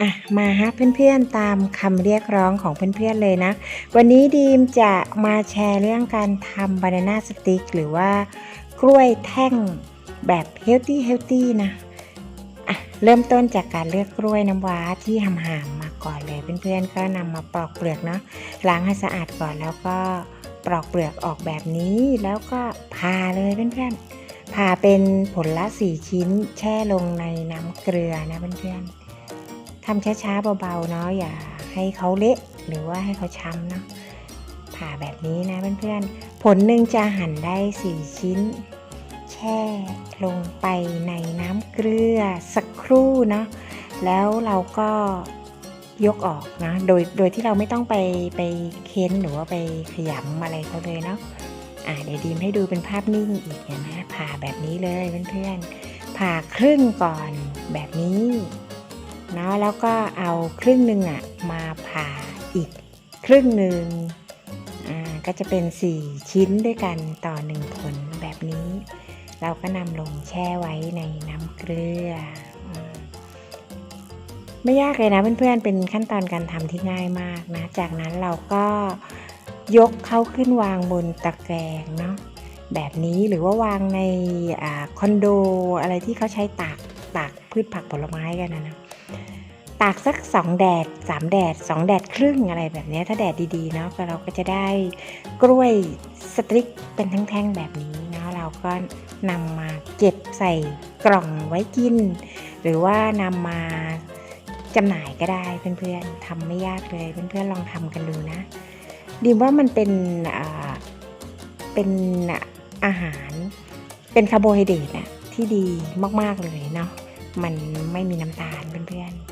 อะมาฮะเพื่อนๆตามคำเรียกร้องของเพื่อนๆเลยนะ วันนี้ดีมจะมาแชร์เรื่องการทำบานาน่าสติ๊กหรือว่ากล้วยแท่งแบบเฮลตี้เฮลตี้นะอะเริ่มต้นจากการเลือกกล้วยน้ำว้าที่หำหามมาก่อนเลยเพื่อนๆก็นำมาปอกเปลือกเนาะล้างให้สะอาดก่อนแล้วก็ปลอกเปลือกออกแบบนี้แล้วก็ผ่าเลยเพื่อนๆผ่าเป็นผลละสี่ชิ้นแช่ลงในน้ำเกลือนะเพื่อนๆ ทำช้าๆเบาๆเนาะอย่าให้เขาเละหรือว่าให้เขาช้ำเนาะผ่าแบบนี้นะเพื่อนๆผลหนึ่งจะหั่นได้4ชิ้น แช่ลงไปในน้ำเกลือสักครู่เนาะแล้วเราก็ยกออกนะโดยโดยที่เราไม่ต้องไปไปเค้นหรือว่าไปขยำอะไรเขาเลยเนาะอ่าเดี๋ยวดีมให้ดูเป็นภาพนิ่งอีกเห็นไหมผ่าแบบนี้เลยเพื่อนๆผ่าครึ่งก่อนแบบนี้ เนาะแล้วก็เอาครึ่งหนึ่งอะมาผ่าอีกครึ่งหนึ่งอ่าก็จะเป็น 4 ชิ้นด้วยกันต่อหนึ่งผลแบบนี้ เราก็นำลงแช่ไว้ในน้ำเกลือ ไม่ยากเลยนะเพื่อนๆ เป็นขั้นตอนการทำที่ง่ายมากนะ จากนั้นเราก็ยกเขาขึ้นวางบนตะแกรงเนาะแบบนี้หรือว่าวางในอคอนโดอะไรที่เขาใช้ตากตากพืชผักผลไม้กันนะนะ ตากสักสองแดดสามแดดสองแดดครึ่งอะไรแบบนี้ถ้าแดดดีๆเนาะก็เราก็จะได้กล้วยสตริกเป็นแท่งๆแบบนี้เนาะเราก็นำมาเก็บใส่กล่องไว้กิน หรือว่านำมาจำหน่ายก็ได้เพื่อนๆทำไม่ยากเลยเพื่อนๆลองทำกันดูนะดีว่ามันเป็นเป็นอาหารเป็นคาร์โบไฮเดรตอะที่ดีมากๆเลยเนาะมันไม่มีน้ำตาลเพื่อนๆ